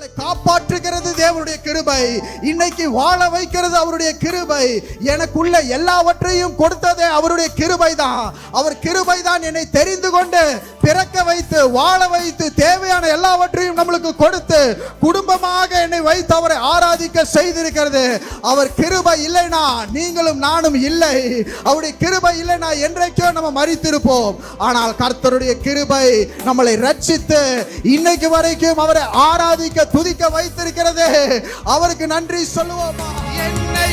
நம்மளை காப்பாற்றுகிறது தேவனுடைய கிருபை. இன்னைக்கு வாழ வைக்கிறது அவருடைய கிருபை. எனக்குள்ள எல்லாவற்றையும் கொடுத்ததே அவருடைய கிருபை தான் அவர் கிருபை தான் என்னை தெரிந்து கொண்டு பிறக்க வைத்து வாழ வைத்து தேவையான எல்லாவற்றையும் நம்மளுக்கு கொடுத்து குடும்பமாக என்னை வைத்து அவரை ஆராதிக்க செய்திருக்கிறது. அவர் கிருபை இல்லைனா நீங்களும் நானும் இல்லை. அவருடைய கிருபை இல்லைனா என்றைக்கோ நம்ம மறித்திருப்போம் ஆனால் கர்த்தருடைய கிருபை நம்மளை ரட்சித்து இன்னைக்கு வரைக்கும் அவரை ஆராதிக்க துதிக்க வைத்திருக்கிறது. அவருக்கு நன்றி சொல்லுவோமா? என்னை